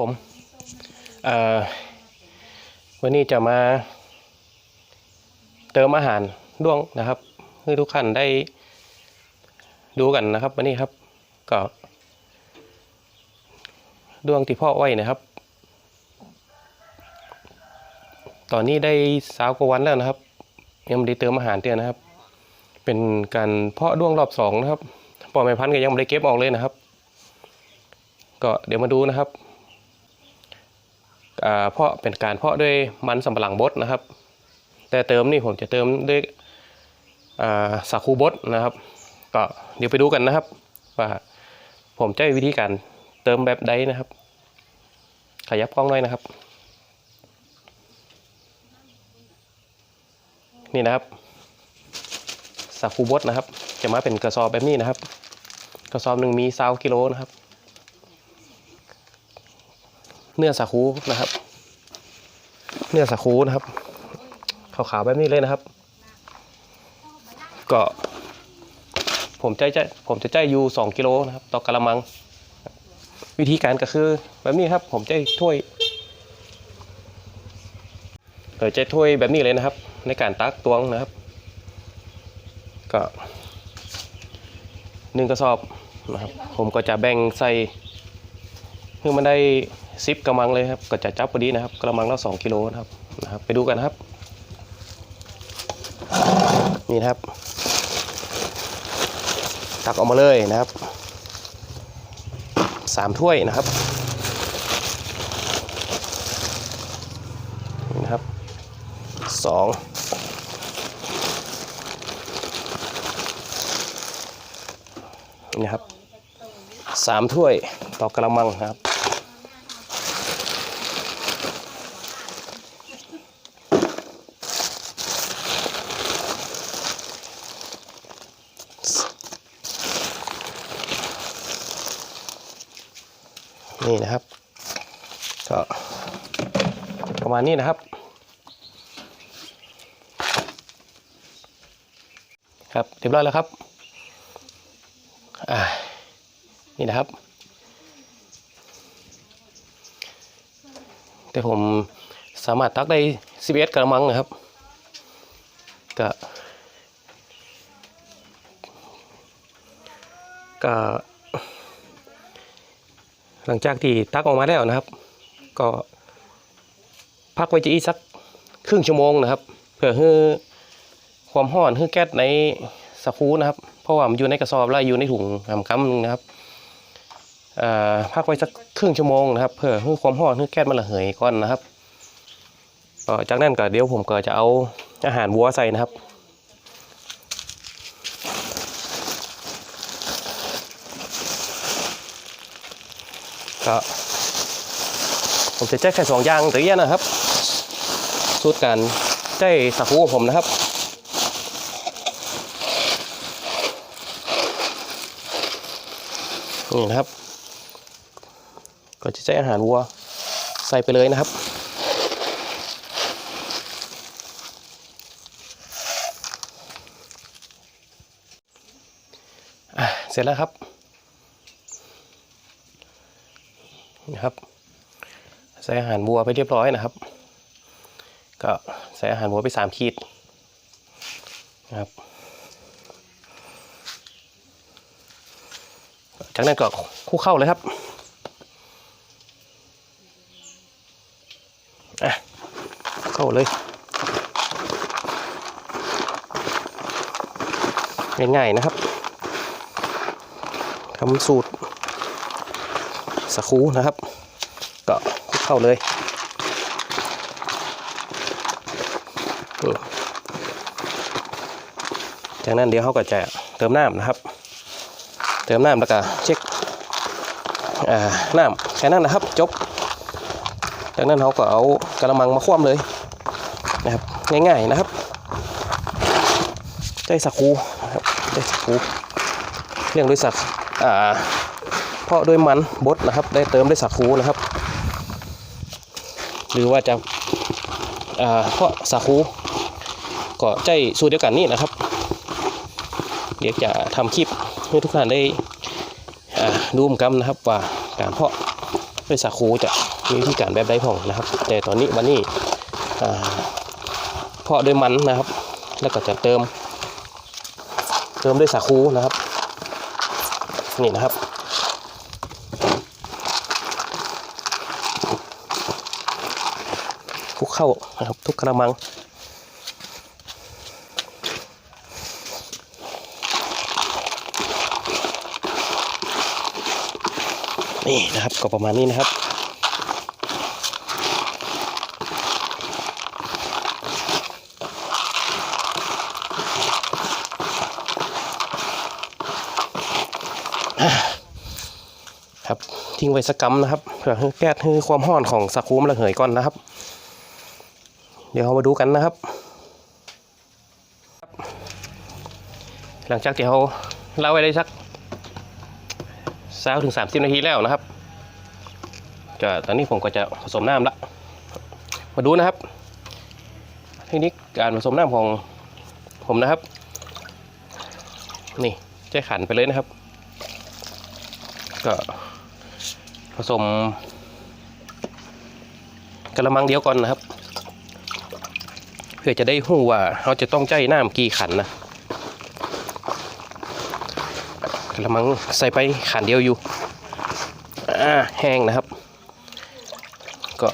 ผมวันนี้จะมาเติมอาหารด้วงนะครับให้ทุกท่านได้ดูกันนะครับ วันนี้ครับก็ด้วงที่พ่อไว้นะครับ ตอนนี้ได้สาวกว่าวันแล้วนะครับ ยังไม่ได้เติมอาหารเตือนนะครับ เป็นการเพาะด้วงรอบสองนะครับปอแม่พันธุ์ก็ยังไม่ได้เก็บออกเลยนะครับ ก็เดี๋ยวมาดูนะครับ เพาะเป็นการเพาะด้วยมันสำปะหลังบดนะครับ แต่เติมนี่ผมจะเติมด้วยสาคูบดนะครับ ก็เดี๋ยวไปดูกันนะครับว่าผมจะวิธีการเติมแบบใดนะครับ ขยับกล้องหน่อยนะครับ นี่นะครับสาคูบดนะครับ จะมาเป็นกระสอบแบบนี้นะครับ กระสอบหนึ่งมีซาวกิโลนะครับ เนื้อสาคูนะครับ เนื้อสาคูนะครับขาวๆแบบนี้เลยนะครับ ก็ ผมใจจะผมจะใจอยู่สองกิโลนะครับ ต่อกะละมัง วิธีการก็คือ แบบนี้ครับ ผมใจถ้วยเออใจถ้วยแบบนี้เลยนะครับ ในการตักตวงนะครับ ก็หนึ่งกระสอบนะครับ ผมก็จะแบ่งใส่เพื่อมันได้ ซิปกระมังเลยครับก็จะจับพอดีนะครับ กระมังละสองกิโลนะครับนะครับ ไปดูกันครับ นี่นะครับ ตักออกมาเลยนะครับสามถ้วยนะครับนี่นะครับสองนี่ครับสามถ้วยต่อกระมังนะครับ นี่นะครับ ก็ประมาณนี้นะครับ ครับเรียบร้อยแล้วครับอ่านี่นะครับ แต่ผมสามารถตักได้ 11 กระมังนะครับ ก็ก็ หลังจากที่ตักออกมาแล้วนะครับ ก็พักไว้จะอีกสักครึ่งชั่วโมงนะครับ เพื่อให้ความร้อนให้แก๊สในสคูนะครับ เพราะว่ามันอยู่ในกระสอบแล้วอยู่ในถุงหำกัมนะครับอ่าพักไว้สักครึ่งชั่วโมงนะครับ เพื่อให้ความร้อนให้แก๊สมันระเหยก่อนนะครับก็จากนั้นก็เดี๋ยวผมก็จะเอาอาหารวัวใส่นะครับ ก็ผมจะแจ้แค่สองอย่างตัวเนี้ยนะครับ สูตรการแจ้สักหูของผมนะครับนี่นะครับ ก็จะแจ้อาหารวัวใส่ไปเลยนะครับ เสร็จแล้วครับ นะครับใส่อาหารวัวไปเรียบร้อยนะครับ ก็ใส่อาหารวัวไปสามขีดนะครับจากนั้นก็คลุกเข้าเลยครับอะเข้าเลยง่ายๆนะครับทำสูตร สักครู่นะครับ ก็คุกเข้าเลยจากนั้นเดี๋ยวเขาก็จะเติมน้ำนะครับ เติมน้ำแล้วก็เช็คน้ำแค่นั้นนะครับจบ จากนั้นเขาก็เอากระมังมาคว่ำเลยนะครับง่ายๆนะครับใจสักครูนะครับใจสักครูเรียงด้วยสักอ่า เพาะด้วยมันบดนะครับ ได้เติมด้วยสักคูนะครับ หรือว่าจะเพาะสักคูก็ใจสูตรเดียวกันนี่นะครับ เดี๋ยวจะทำคลิปให้ทุกท่านได้ดูมกันนะครับว่าการเพาะด้วยสาคูจะมีวิธีการแบบใดพ่องนะครับ แต่ตอนนี้วันนี้เพาะด้วยมันนะครับ แล้วก็จะเติม เติมด้วยสาคูนะครับ นี่นะครับ คลุก เข้านะครับทุกกระมัง นี่นะครับก็ประมาณนี้นะครับครับทิ้งไว้สักกำนะครับเพื่อแก้ให้ความร้อนของสาคูมระเหยก่อนนะครับ เดี๋ยวเรามาดูกันนะครับ หลังจากที่เราเล่าไว้ได้สักสาถึงสามสิบนาทีแล้วนะครับจะตอนนี้ผมก็จะผสมน้ำละมาดูนะครับเทคนิคการผสมน้ำของผมนะครับ นี่ใช้ขันไปเลยนะครับ ก็ผสมกระมังเดียวก่อนนะครับ พื่อจะได้หู้ว่าเราจะต้องใจน้ำกี่ขันนะกระมังใส่ไปขันเดียวอยู่อ่าแห้งนะครับ ก็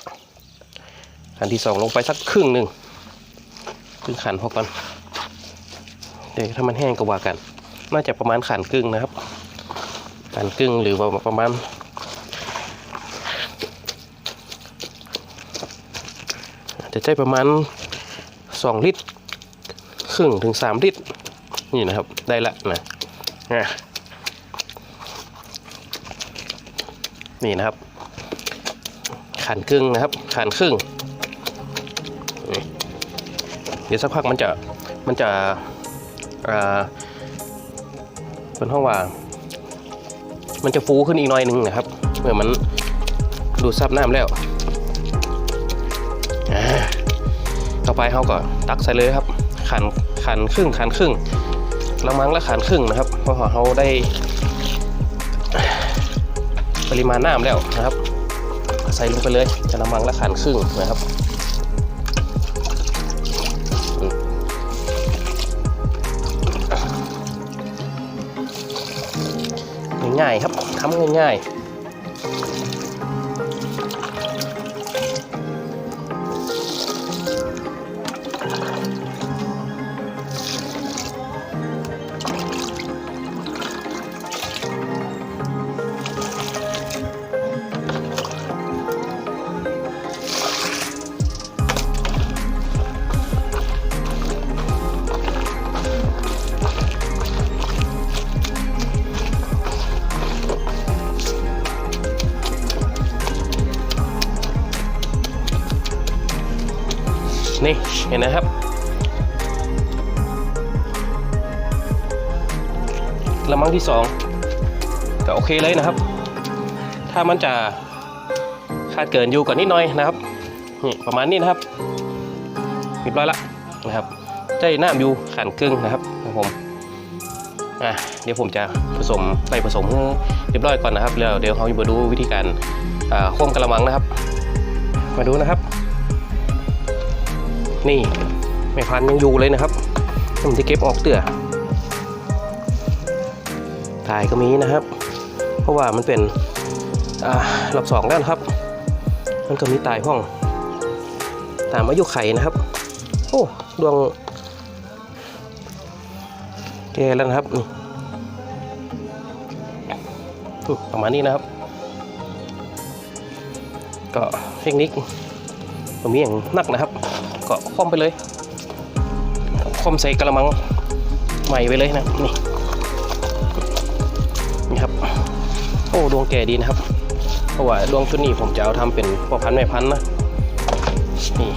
ขันที่สองลงไปสักครึ่งหนึ่งครึ่งขันพอก่อนเดี๋ยวถ้ามันแห้งก็ว่ากัน น่าจะประมาณขันครึ่งนะครับขันครึ่งหรือว่าประมาณจะใช้ประมาณ 2 ลิตร ครึ่งถึง 3 ลิตร นี่นะครับ ได้ละนะนี่นะครับขันครึ่งนะครับขันครึ่ง เดี๋ยวสักพักมันจะมันจะเป็นห้องว่า มันจะฟูขึ้นอีกหน่อยหนึงนะครับเมื่อมันดูดซับน้ำแล้ว ไปเขาก็ตักใส่เลยครับ ขันขันครึ่งขันครึ่งละมังละขันครึ่งนะครับ เพราะว่าเขาได้ ปริมาณน้ำแล้วนะครับ ใส่ลงไปเลยจะละมังละขันครึ่งนะครับง่ายๆครับทำง่ายๆ เห็นนะครับ ละมังที่สองก็โอเคเลยนะครับ ถ้ามันจะขาดเกินอยู่กว่านิดหน่อยนะครับนี่ประมาณนี้นะครับเรียบร้อยละนะครับใจน้ำอยู่ขันครึ่งนะครับของผมอะเดี๋ยวผมจะผสมไปผสมเรียบร้อยก่อนนะครับแล้วเดี๋ยวเขาจะมาดูวิธีการอ่าคว่ำกระมังนะครับ มาดูนะครับ นี่แม่พันธุ์ยังอยู่เลยนะครับผมจะเก็บออกเตื่อถ่ายก็มีนะครับ เพราะว่ามันเป็นรอบสองแล้วนะครับ มันก็มีตายห้อง ตามอายุไข่นะครับ โอ้ดวงแก่แล้วนะครับนี่ประมาณนี้นะครับ ก็เทคนิคตรงนี้อย่างนักนะครับ ก็คว่ำไปเลยคว่ำใส่กระมังใหม่ไปเลยนะนี่นี่ครับ โอ้ดวงแก่ดีนะครับ เพราะว่าดวงชุดนี้ผมจะเอาทำเป็นพ่อพันธุ์แม่พันธุ์นะนี่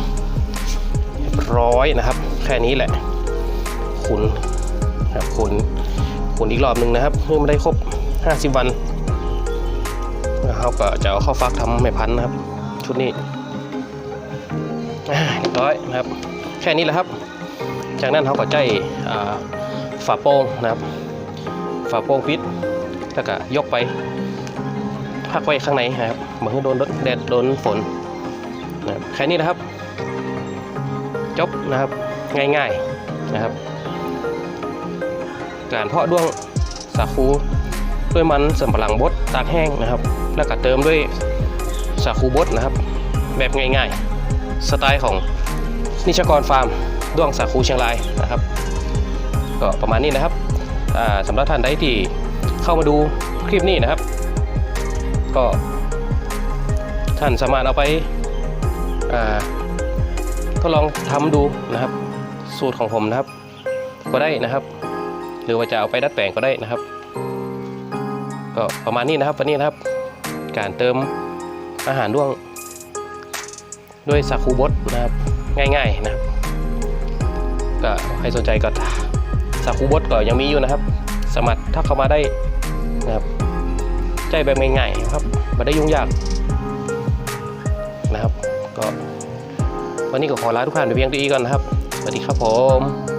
ร้อยนะครับ แค่นี้แหละ ขุนครับขุนขุนอีกรอบหนึ่งนะครับเพื่อไม่ได้ครบ 50 วันเขาก็จะเอาเข้าฟักทำแม่พันธุ์นะครับ ชุดนี้ อ่าเรียบร้อยนะครับ แค่นี้แหละครับ จากนั้นเขาก็ใจอ่าฝาโป้งนะครับ ฝาโป้งฟิตแล้วก็ยกไปพักไว้ข้างในนะครับเหมือนโดนแดดโดนฝนนะคแค่นี้นะครับ จบนะครับง่ายๆนะครับ การเพาะด้วงสาคูด้วยมันสำปะหลังบดตากแห้งนะครับ แล้วก็เติมด้วยสาคูบดนะครับ แบบง่ายๆ สไตล์ของนิชกรฟาร์มด้วงสาคูเชียงรายนะครับ ก็ประมาณนี้นะครับสำหรับท่านใดที่เข้ามาดูคลิปนี้นะครับ ก็ท่านสามารถเอาไปทดลองทำดูนะครับ สูตรของผมนะครับ ก็ได้นะครับ หรือว่าจะเอาไปดัดแปลงก็ได้นะครับ ก็ประมาณนี้นะครับวันนี้นะครับ การเติมอาหารด้วง ด้วยสาคูบดนะครับง่ายๆนะครับก็ใครสนใจก็สาคูบดก็ยังมีอยู่นะครับ สมัครถ้าเข้ามาได้นะครับใจแบบง่ายๆครับไม่ได้ยุ่งยากนะครับ ก็วันนี้ก็ขอลาทุกท่านไปเพียงตัวเองก่อนนะครับสวัสดีครับผม